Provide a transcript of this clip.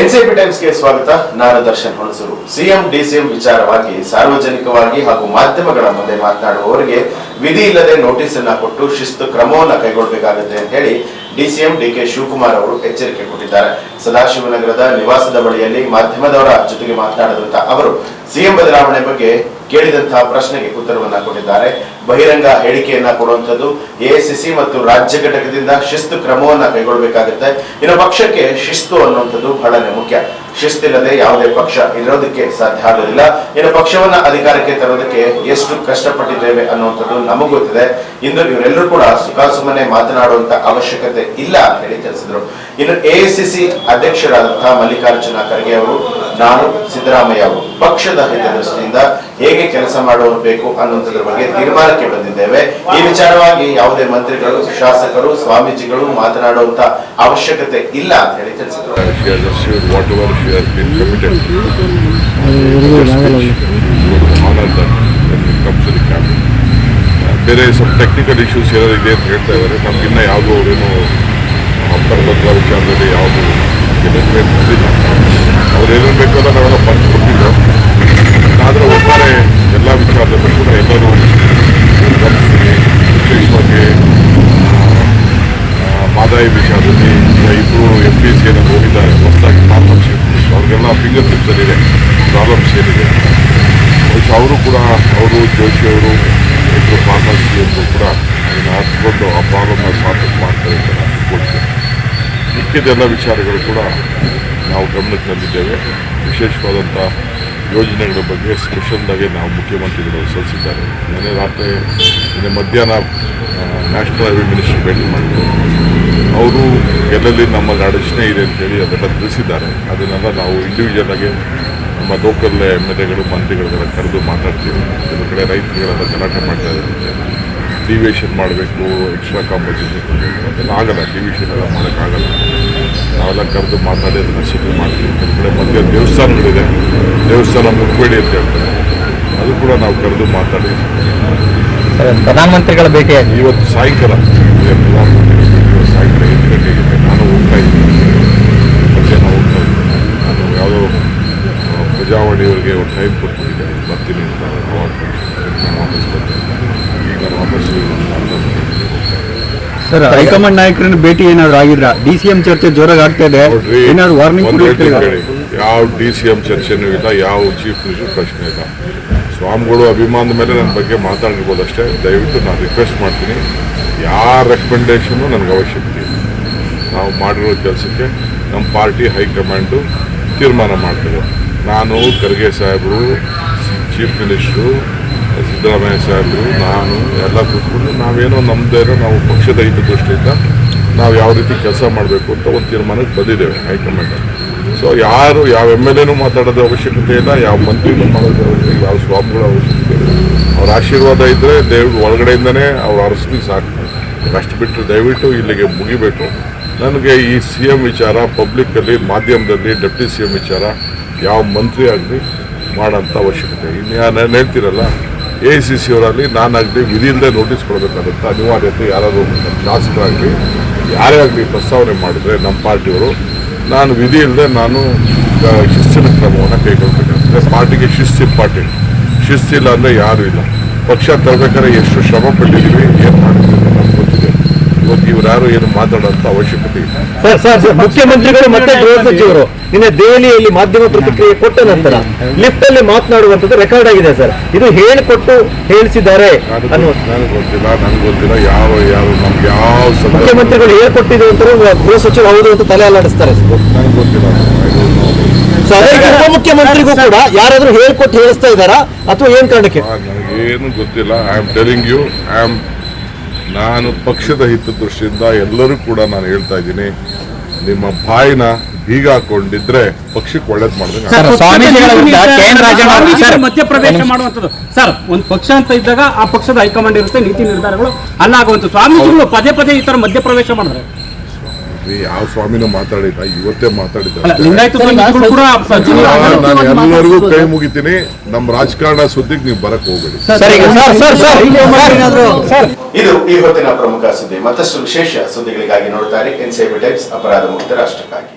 NCP ಟೈಮ್ಸ್ಗೆ ಸ್ವಾಗತ. ನಾನು Darshan ಹೊಣಸೂರು. CM, DCM ವಿಚಾರವಾಗಿ ಸಾರ್ವಜನಿಕವಾಗಿ ಹಾಗೂ ಮಾಧ್ಯಮಗಳ ಮುಂದೆ ಮಾತನಾಡುವವರಿಗೆ ವಿಧಿ ಇಲ್ಲದೆ ನೋಟಿಸ್ ಅನ್ನ ಕೊಟ್ಟು ಶಿಸ್ತು ಕ್ರಮವನ್ನ ಕೈಗೊಳ್ಳಬೇಕಾಗುತ್ತೆ ಅಂತ ಹೇಳಿ ಡಿಸಿಎಂ ಡಿಕೆ ಶಿವಕುಮಾರ್ ಅವರು ಎಚ್ಚರಿಕೆ ಕೊಟ್ಟಿದ್ದಾರೆ. ಸದಾಶಿವನಗರದ ನಿವಾಸದ ಬಳಿಯಲ್ಲಿ ಮಾಧ್ಯಮದವರ ಜೊತೆಗೆ ಮಾತನಾಡಿದಂತ ಅವರು, ಸಿಎಂ ಬದಲಾವಣೆ ಬಗ್ಗೆ ಕೇಳಿದಂತಹ ಪ್ರಶ್ನೆಗೆ ಉತ್ತರವನ್ನ ಕೊಟ್ಟಿದ್ದಾರೆ. ಬಹಿರಂಗ ಹೇಳಿಕೆಯನ್ನ ಕೊಡುವಂಥದ್ದು ಎಐಸಿಸಿ ಮತ್ತು ರಾಜ್ಯ ಘಟಕದಿಂದ ಶಿಸ್ತು ಕ್ರಮವನ್ನ ಕೈಗೊಳ್ಳಬೇಕಾಗುತ್ತೆ. ಇನ್ನು ಪಕ್ಷಕ್ಕೆ ಶಿಸ್ತು ಅನ್ನುವಂಥದ್ದು ಬಹಳನೇ ಮುಖ್ಯ. ಶಿಸ್ತಿಲ್ಲದೆ ಯಾವುದೇ ಪಕ್ಷ ಇರೋದಕ್ಕೆ ಸಾಧ್ಯ ಆಗೋದಿಲ್ಲ. ಇನ್ನು ಪಕ್ಷವನ್ನ ಅಧಿಕಾರಕ್ಕೆ ತರೋದಕ್ಕೆ ಎಷ್ಟು ಕಷ್ಟಪಟ್ಟಿದ್ದೇವೆ ಅನ್ನುವಂಥದ್ದು ನಮಗೂ ಗೊತ್ತಿದೆ. ಇಂದು ಇವರೆಲ್ಲರೂ ಕೂಡ ಸುಖಾಸುಮ್ಮನೆ ಮಾತನಾಡುವಂತ ಅವಶ್ಯಕತೆ ಇಲ್ಲ ಹೇಳಿ ತಿಳಿಸಿದ್ರು. ಇನ್ನು ಎಐಸಿಸಿ ಅಧ್ಯಕ್ಷರಾದಂತಹ ಮಲ್ಲಿಕಾರ್ಜುನ ಖರ್ಗೆ ಅವರು, ನಾನು ಸಿದ್ದರಾಮಯ್ಯ ಅವರು ಪಕ್ಷದ ಹಿತದೃಷ್ಟಿಯಿಂದ ಹೇಗೆ ಕೆಲಸ ಮಾಡಬೇಕು ಅನ್ನುವಂಥದ್ರ ಬಗ್ಗೆ ತೀರ್ಮಾನಕ್ಕೆ ಬಂದಿದ್ದೇವೆ. ಈ ವಿಚಾರವಾಗಿ ಯಾವುದೇ ಮಂತ್ರಿಗಳು, ಶಾಸಕರು, ಸ್ವಾಮೀಜಿಗಳು ಮಾತನಾಡುವಂತ ಅವಶ್ಯಕತೆ ಇಲ್ಲ ಅಂತ ಹೇಳಿ ತಿಳಿಸಿದರು. ಬೇರೆ ಸ್ವಲ್ಪ ಟೆಕ್ನಿಕಲ್ ಇಶ್ಯೂಸ್ ಏನಾದ್ರು ಇದೆ ಅಂತ ಹೇಳ್ತಾ ಇದ್ದಾರೆ. ನಮ್ಗಿನ್ನ ಯಾವುದೂ ಅವರೇನು ಅಂತರ್ಗತ ವಿಚಾರದಲ್ಲಿ ಯಾವುದು ಅವ್ರು ಏನೇನು ಬೇಕೋ ನಾವೆಲ್ಲ ಬಂದು ಕೊಟ್ಟಿದ್ದು ಆದರೆ ಒಟ್ಟಾರೆ ಫಿಂಗರ್ ಟಿಪ್ಸಲ್ಲಿದೆ ಪ್ರಾಬ್ಲಮ್ಸ್ ಏನಿದೆ ಬಹುಶಃ ಅವರು ಕೂಡ, ಅವರು, ಜೋಶಿ ಅವರು ಇಬ್ಬರು ಪಾರ್ಟ್ನರ್ಸ್ ಇಬ್ಬರು ಕೂಡ ಅದನ್ನು ಹತ್ಕೊಂಡು ಆ ಪ್ರಾಬ್ಲಮ್ನ ಸಾಲ್ವ್ ಮಾಡ್ತಾರೆ ಅಂತ ನಾನು ಕೊಡ್ತೇನೆ ಮಿಕ್ಕಿದೆಲ್ಲ ವಿಚಾರಗಳು ಕೂಡ ನಾವು ಗಮನಕ್ಕೆ ತಂದಿದ್ದೇವೆ ವಿಶೇಷವಾದಂಥ ಯೋಜನೆಗಳ ಬಗ್ಗೆ ಸ್ಪೆಷಲ್ದಾಗೆ ನಾವು ಮುಖ್ಯಮಂತ್ರಿಗಳು ಸಲ್ಲಿಸಿದ್ದಾರೆ. ನಿನ್ನೆ ರಾತ್ರಿ, ನಿನ್ನೆ ಮಧ್ಯಾಹ್ನ ನ್ಯಾಷನಲ್ ಹೈವೇ ಮಿನಿಸ್ಟ್ರಿ ಭೇಟಿ ಮಾಡಿದ್ರು. ಅವರು ಎಲ್ಲೆಲ್ಲಿ ನಮ್ಮ ಅಡಚಣೆ ಇದೆ ಅಂತೇಳಿ ಅದೆಲ್ಲ ತಿಳಿಸಿದ್ದಾರೆ. ಅದನ್ನೆಲ್ಲ ನಾವು ಇಂಡಿವಿಜುವಲ್ ಆಗಿ ನಮ್ಮ ಲೋಕಲ್ ಎಂ ಎಲ್ ಎಗಳು ಮಂತ್ರಿಗಳಿಗೆಲ್ಲ ಕರೆದು ಮಾತಾಡ್ತೀವಿ. ಕೆಲವು ಕಡೆ ರೈತರುಗಳೆಲ್ಲ ಗಲಾಟೆ ಮಾಡ್ತಾ ಇದ್ದಾರೆ. ಡಿವಿಯೇಷನ್ ಮಾಡಬೇಕು ಎಕ್ಸ್ಟ್ರಾ ಕಾಂಪನ್ಸೇಷನ್ ಕೊಡಬೇಕು. ಅದೆಲ್ಲ ಆಗಲ್ಲ. ಡಿವಿಷನ್ ಎಲ್ಲ ಮಾಡೋಕ್ಕಾಗಲ್ಲ ನಾವೆಲ್ಲ ಕರೆದು ಮಾತಾಡಿ ಅದನ್ನು ಸೆಟಲ್ ಮಾಡ್ತೀವಿ. ಕೆಲವು ಕಡೆ ಮಧ್ಯ ದೇವಸ್ಥಾನಗಳಿದೆ. ದೇವಸ್ಥಾನ ಮುಟ್ಬೇಡಿ ಅಂತ ಹೇಳ್ತಾರೆ. ಅದು ಕೂಡ ನಾವು ಕರೆದು ಮಾತಾಡಿ. ಪ್ರಧಾನಮಂತ್ರಿಗಳ ಭೇಟಿಯಾಗಿ. ಇವತ್ತು ಸಾಯಂಕಾಲ ಇದೇ ಪ್ರಧಾನಮಂತ್ರಿ ಇವತ್ತು ಸಾಯಂಕಾಲ ಎಂಟು ಗಂಟೆಗೆ ನಾನು ಹೋಗ್ತಾ ಇದ್ದೀನಿ ಮಧ್ಯಾಹ್ನ ಹೋಗ್ತಾ ಇದ್ದೀನಿ ನಾನು ಯಾವುದೋ ಆ, ಪ್ರಜಾವಾಣಿಯವರಿಗೆ ಒಂದು ಟೈಮ್ ಕೊಟ್ಬಿಟ್ಟಿದ್ದೆ ಬರ್ತೀನಿ ಅಂತ ನಾನು ವಾಪಸ್ ಬರ್ತೀನಿ. ಈಗ. ಸರ್ ಹೈಕಮಾಂಡ್ ನಾಯಕರನ್ನ ಭೇಟಿ ಏನಾದ್ರು ಆಗಿದ್ರ? ಡಿ ಸಿ ಎಂ ಚರ್ಚೆ ಜೋರಾಗಿ ಆಗ್ತಾ ಇದೆ ಏನಾದ್ರು ವಾರ್ನಿಂಗ್ ಯಾವ ಡಿ ಸಿ ಎಂ ಚರ್ಚೆನೂ ಇಲ್ಲ ಯಾವ ಚೀಫ್ ಮಿನಿಸ್ಟರ್ ಪ್ರಶ್ನೆ ಇಲ್ಲ. ಸ್ವಾಮಿಗಳು ಅಭಿಮಾನದ ಮೇಲೆ ನನ್ನ ಬಗ್ಗೆ ಮಾತಾಡಿರ್ಬೋದು ಅಷ್ಟೇ. ದಯವಿಟ್ಟು ನಾನು ರಿಕ್ವೆಸ್ಟ್ ಮಾಡ್ತೀನಿ. ಯಾರ ರೆಕಮೆಂಡೇಷನು ನನಗೆ ಅವಶ್ಯಕತೆ ಇಲ್ಲ. ನಾವು ಮಾಡಿರೋ ಕೆಲಸಕ್ಕೆ ನಮ್ಮ ಪಾರ್ಟಿ ಹೈಕಮಾಂಡು ತೀರ್ಮಾನ ಮಾಡ್ತದೆ. ನಾನು ಖರ್ಗೆ ಸಾಹೇಬರು ಚೀಫ್ ಮಿನಿಸ್ಟ್ರು ಸಿದ್ದರಾಮಯ್ಯ ಸಾಹೇಬರು, ನಾನು ಎಲ್ಲ ಕೂತ್ಕೊಂಡು ನಾವೇನೋ ನಮ್ಮದೇನೋ ನಾವು ಪಕ್ಷದ ಹಿತದೃಷ್ಟಿಯಿಂದ ನಾವು ಯಾವ ರೀತಿ ಕೆಲಸ ಮಾಡಬೇಕು ಅಂತ ಒಂದು ತೀರ್ಮಾನಕ್ಕೆ ಬಂದಿದ್ದೇವೆ ಹೈಕಮಾಂಡ್ ಸೊ ಯಾರು ಯಾವ ಎಂ ಎಲ್ ಎನೂ ಮಾತಾಡೋದ ಅವಶ್ಯಕತೆ ಇಲ್ಲ, ಯಾವ ಮಂತ್ರಿನೂ ಮಾಡೋದ್ರ ಅವಶ್ಯಕತೆ ಯಾವ ಸ್ವಾಮಿಗಳ ಅವಶ್ಯಕತೆ ಇಲ್ಲ. ಅವ್ರ ಆಶೀರ್ವಾದ ಇದ್ದರೆ ದೇವ್ರ ಒಳಗಡೆಯಿಂದನೇ ಅವ್ರ ಅರಸಿ ಸಾಕು. ಅಷ್ಟು ಬಿಟ್ಟರೆ ದಯವಿಟ್ಟು ಇಲ್ಲಿಗೆ ಮುಗಿಬೇಕು. ನನಗೆ ಈ ಸಿ ಎಂ ವಿಚಾರ ಪಬ್ಲಿಕ್ಕಲ್ಲಿ ಮಾಧ್ಯಮದಲ್ಲಿ ಡೆಪ್ಟಿ ಸಿ ಎಂ ವಿಚಾರ ಯಾವ ಮಂತ್ರಿ ಆಗಲಿ ಮಾಡೋಂಥ ಅವಶ್ಯಕತೆ. ಇನ್ನು ನಾನು ಹೇಳ್ತೀರಲ್ಲ ಎ ಸಿ ಸಿ ಅವರಲ್ಲಿ ನಾನಾಗಲಿ ವಿಧಿಯಿಂದ ನೋಟಿಸ್ ಕೊಡಬೇಕಾದಂಥ ಅನಿವಾರ್ಯತೆ ಯಾರಾದರೂ ಶಾಸಕರಾಗಲಿ, ಯಾರೇ ಆಗಲಿ ಪ್ರಸ್ತಾವನೆ ಮಾಡಿದರೆ ನಮ್ಮ ಪಾರ್ಟಿಯವರು, ನಾನು ವಿಧಿ ಇಲ್ಲದೆ ನಾನು ಶಿಸ್ತಿನ ಕ್ರಮವನ್ನು ಕೈಗೊಳ್ಬೇಕಾಗ್ತದೆ ಪಾರ್ಟಿಗೆ ಶಿಸ್ತು ಇಂಪಾರ್ಟೆಂಟ್. ಶಿಸ್ತಿಲ್ಲ ಅಂದರೆ ಯಾರೂ ಇಲ್ಲ. ಪಕ್ಷ ತರಬೇಕಾದ್ರೆ ಎಷ್ಟು ಶ್ರಮ ಪಟ್ಟಿದ್ದೀವಿ ಏನು ಮಾಡಿದ್ದೀವಿ ಇವತ್ತು ಇವ್ರು ಯಾರು ಏನು ಮಾತಾಡೋಂಥ ಅವಶ್ಯಕತೆ ಇಲ್ಲ. ಸರ್ ಸರ್ ಸರ್ ಮುಖ್ಯಮಂತ್ರಿಗಳು ಮತ್ತೆ ಗೃಹ ಸಚಿವರು ನಿನ್ನೆ ದೆಹಲಿಯಲ್ಲಿ ಮಾಧ್ಯಮ ಪ್ರತಿಕ್ರಿಯೆ ಕೊಟ್ಟ ನಂತರ ಲಿಫ್ಟ್ ಅಲ್ಲಿ ಮಾತನಾಡುವಂತದ್ದು ರೆಕಾರ್ಡ್ ಆಗಿದೆ ಸರ್. ಇದು ಹೇಳಿಕೊಟ್ಟು ಹೇಳಿಸಿದ್ದಾರೆ ನನಗೆ ಗೊತ್ತಿಲ್ಲ ನನಗೆ ಗೊತ್ತಿಲ್ಲ ಯಾವ ಯಾರು ನಮ್ಗೆ ಯಾವ ಮುಖ್ಯಮಂತ್ರಿಗಳು ಹೇಳ್ಕೊಟ್ಟಿದೆ ಅಂತ ಗೃಹ ಸಚಿವರು ಹೌದು ಅಂತ ತಲೆ ಅಲ್ಲಾಡಿಸ್ತಾರೆ ನನಗೆ ಗೊತ್ತಿಲ್ಲ ಸರ್ ಉಪಮುಖ್ಯಮಂತ್ರಿಗೂ ಕೂಡ ಯಾರಾದ್ರೂ ಹೇಳ್ಕೊಟ್ಟು ಹೇಳಿಸ್ತಾ ಇದ್ದಾರಾ? ಅಥವಾ ಏನ್ ಕಾರಣಕ್ಕೆ? ಏನು ನನಗೇನು ಗೊತ್ತಿಲ್ಲ I am telling you I am ನಾನು ಪಕ್ಷದ ಹಿತದೃಷ್ಟಿಯಿಂದ ಎಲ್ಲರೂ ಕೂಡ ನಾನು ಹೇಳ್ತಾ ಇದ್ದೀನಿ ನಿಮ್ಮ ಬಾಯಿನ ಬೀಗ ಹಾಕೊಂಡಿದ್ರೆ ಪಕ್ಷಕ್ಕೆ ಒಳ್ಳೇದು ಮಾಡಿದ್ರೆ ಮಧ್ಯಪ್ರವೇಶ ಮಾಡುವಂಥದ್ದು. ಸರ್ ಒಂದು ಪಕ್ಷ ಅಂತ ಇದ್ದಾಗ ಆ ಪಕ್ಷದ ಹೈಕಮಾಂಡ್ ಇರುತ್ತೆ ನೀತಿ ನಿರ್ಧಾರಗಳು ಅಲ್ಲಾಗುವಂತ ಸ್ವಾಮೀಜಿಗಳು ಪದೇ ಪದೇ ಈ ತರ ಮಧ್ಯಪ್ರವೇಶ ಮಾಡಿದ್ರೆ ಯಾವ ಸ್ವಾಮಿನೂ ಮಾತಾಡಿಲ್ಲ ಇವತ್ತೇ ನಾನು ಎಲ್ಲರಿಗೂ ಕೈ ಮುಗಿತೀನಿ. ನಮ್ಮ ರಾಜಕಾರಣ ಸುದ್ದಿಗೆ ನೀವು ಬರಕ್ ಹೋಗ್ಬೇಡಿ. ಸರ್ ಈಗ ಸರ್ ಸರ್ ಸರ್ ಸರ್ ಇದು ಈ ಹೊತ್ತಿನ ಪ್ರಮುಖ ಸುದ್ದಿ. ಮತ್ತಷ್ಟು ವಿಶೇಷ ಸುದ್ದಿಗಳಿಗಾಗಿ ನೋಡ್ತಾರೆ ಎನ್ಸಿಬಿ ಟೈಮ್ಸ್ ಅಪರಾಧ ಮುಕ್ತ ರಾಷ್ಟ್ರಕ್ಕಾಗಿ.